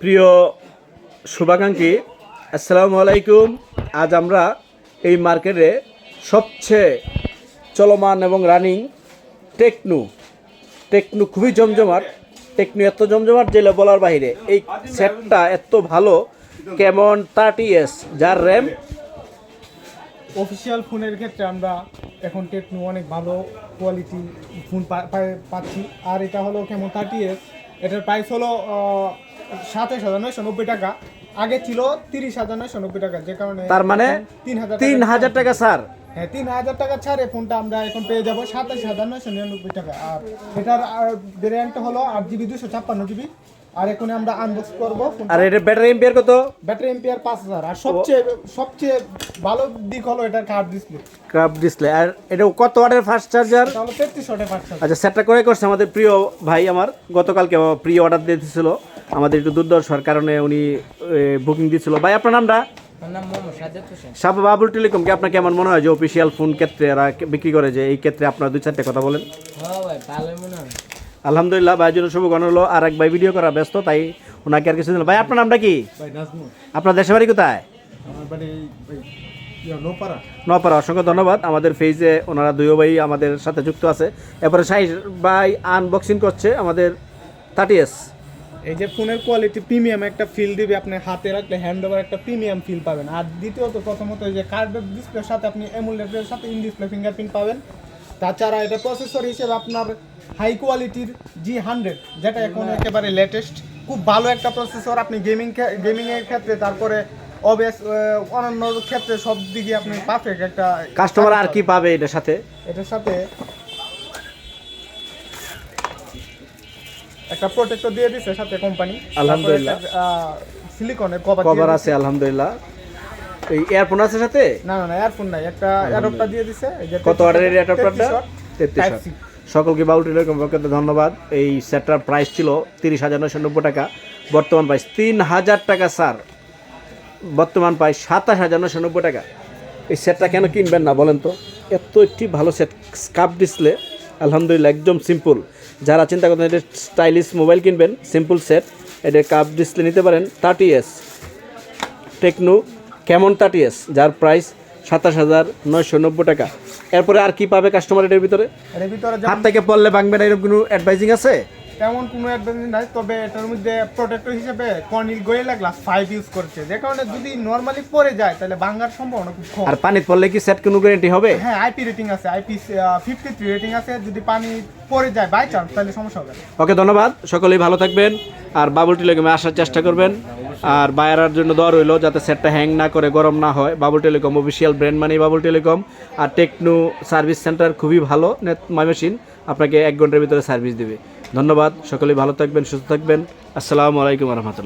প্রিয় শুভাকাঙ্ক্ষী, আসসালামু আলাইকুম। আজ আমরা এই মার্কেটে সবচেয়ে চলমান এবং রানিং টেকনু টেকনু খুবই জমজমাট, টেকনু এত জমজমাট যে বলার বাইরে এই সেটটা এত ভালো, কেমন থার্টি এস যার র্যাম? অফিসিয়াল ফোনের ক্ষেত্রে আমরা এখন টেকনো অনেক ভালো কোয়ালিটি ফোন পাচ্ছি। আর এটা হলো কেমন থার্টি এস এটার প্রাইস হলো সাতাশ হাজার নয়শো নব্বই টাকা। আগে ছিল তিরিশ হাজার নয়শো নব্বই টাকা যে কারণে তার মানে তিন হাজার তিন হাজার টাকা স্যার হ্যাঁ তিন হাজার টাকা ছাড়ে ফোনটা আমরা এখন পেয়ে যাব সাতাশ হাজার নয়শো নিরানব্বই টাকা। আর এটার ভ্যারিয়েন্ট হলো আট জিবি দুশো ছাপ্পান্ন জিবি আর এখন আমরা আনবক্স করব আর এটা ব্যাটারি এম্পিয়ার কত? ব্যাটারি এম্পিয়ার পাঁচ হাজার। আর সবচেয়ে সবচেয়ে ভালো দিক হলো এটার কার্ড ডিসপ্লে ক্রাফ ডিসপ্লে আর এটা কত ওয়াটের ফাস্ট চার্জার তাহলে তেত্রিশ ওয়াটের পাঁচ হাজার আচ্ছা সেটটা করে করছে আমাদের প্রিয় ভাই আমার। গতকালকে প্রি অর্ডার দিয়েছিল। আমাদের একটু দুর্দশার কারণে উনি বুকিং দিয়েছিল। ভাই আপনার নামটা? আমার নাম মোহাম্মদ সাজ্জাদ হোসেন। সাব বাবুল টেলিকমকে আপনার কেমন মনে হয় যে অফিসিয়াল ফোন ক্ষেত্রে এরা বিক্রি করে যে এই ক্ষেত্রে আপনার দুই চারটে কথা বলেন? ভাই ভালোই মনে হয়। আলহামদুলিল্লাহ ভাইয়ের জন্য শুভ হলো আর এক ভাই ভিডিও করা ব্যস্ত তাই ওনাকে আর কিছু দিল ভাই আপনার নামটা কি? আপনার দেশের বাড়ি কোথায়? নপাড়া। অসংখ্য ধন্যবাদ। আমাদের ফেজে ওনারা দুইও ভাই আমাদের সাথে যুক্ত আছে। এরপরে সাই ভাই আনবক্সিং করছে আমাদের থার্টি এস এই যে ফোনের কোয়ালিটি প্রিমিয়াম একটা ফিল দিবে আপনি হাতে রাখলে হ্যান্ড ওভার একটা প্রিমিয়াম ফিল পাবেন। আর দ্বিতীয়ত প্রথমত এই যে কার্ডের ডিসপ্লের সাথে আপনি এমুলেটের সাথে ইন ডিসপ্লে ফিঙ্গারপ্রিন্ট পাবেন। তাছাড়া এটা প্রসেসর হিসেবে আপনার হাই কোয়ালিটির জি হান্ড্রেড যেটা এখন একেবারে লেটেস্ট খুব ভালো একটা প্রসেসর আপনি গেমিং গেমিং এর ক্ষেত্রে তারপরে অবেস অন্যান্য ক্ষেত্রে সব দিকে আপনি পারফেক্ট একটা কাস্টমার আর কি পাবে এটার সাথে? এটার সাথে একটা প্রোটেক্টর দিয়ে দিছে সাথে কোম্পানি আলহামদুলিল্লাহ। সিলিকনের কভার কভার আছে আলহামদুলিল্লাহ। এই ইয়ারফোন আছে সাথে? না না না এয়ারফোন নাই একটা অ্যাডাপ্টার দিয়ে দিছে কত অর্ডারের অ্যাডাপ্টারটা 33 সকলকে বাউল টেলিকম পক্ষে ধন্যবাদ। এই সেটটার প্রাইস ছিল তিরিশ হাজার নয়শো নব্বই টাকা। বর্তমান প্রাইস তিন হাজার টাকা, স্যার। বর্তমান প্রাইস সাতাশ হাজার নয়শো নব্বই টাকা। এই সেটটা কেন কিনবেন না বলেন তো? এত একটি ভালো সেট স্কাপ ডিসপ্লে আলহামদুলিল্লাহ একদম সিম্পল যারা চিন্তা করতেন এটা স্টাইলিশ মোবাইল কিনবেন সিম্পল সেট এটা কাপ ডিসপ্লে নিতে পারেন থার্টি এস টেকনো কেমন থার্টি এস যার প্রাইস সাতাশ হাজার নয়শো নব্বই টাকা। এরপরে আর কি পাবে কাস্টমার এটার ভিতরে? এর ভিতরে হাত থেকে পড়লে ভাঙবে না এরকম কোনো অ্যাডভাইজিং আছে? তেমন কোনো অ্যাডভান্টেজ নাই তবে এটার মধ্যে প্রোটেক্টর হিসেবে Corning Gorilla glass five use করছে। যে কারণে যদি নর্মালি পড়ে যায় তাহলে ভাঙার সম্ভাবনা খুব কম। আর পানিতে পড়লে কি সেট কোনো গ্যারেন্টি হবে? হ্যাঁ আইপি রেটিং আছে আইপি ফিফটি থ্রি রেটিং আছে। যদি পানি পড়ে যায় বাই চান্স তাহলে সমস্যা হবে ওকে ধন্যবাদ। সকলেই ভালো থাকবেন। আর বাবুল টেলিকমে আসার চেষ্টা করবেন। আর বায়ার জন্য দর রইল যাতে সেটটা হ্যাং না করে, গরম না হয়। বাবুল টেলিকম অফিসিয়াল ব্র্যান্ড মানে বাবুল টেলিকম আর টেকনো সার্ভিস সেন্টার খুবই ভালো মাই মেশিন আপনাকে এক ঘণ্টার ভিতরে সার্ভিস দেবে। ধন্যবাদ, সকলেই ভালো থাকবেন, সুস্থ থাকবেন। আসসালামু আলাইকুম রহমতুল্লাহ।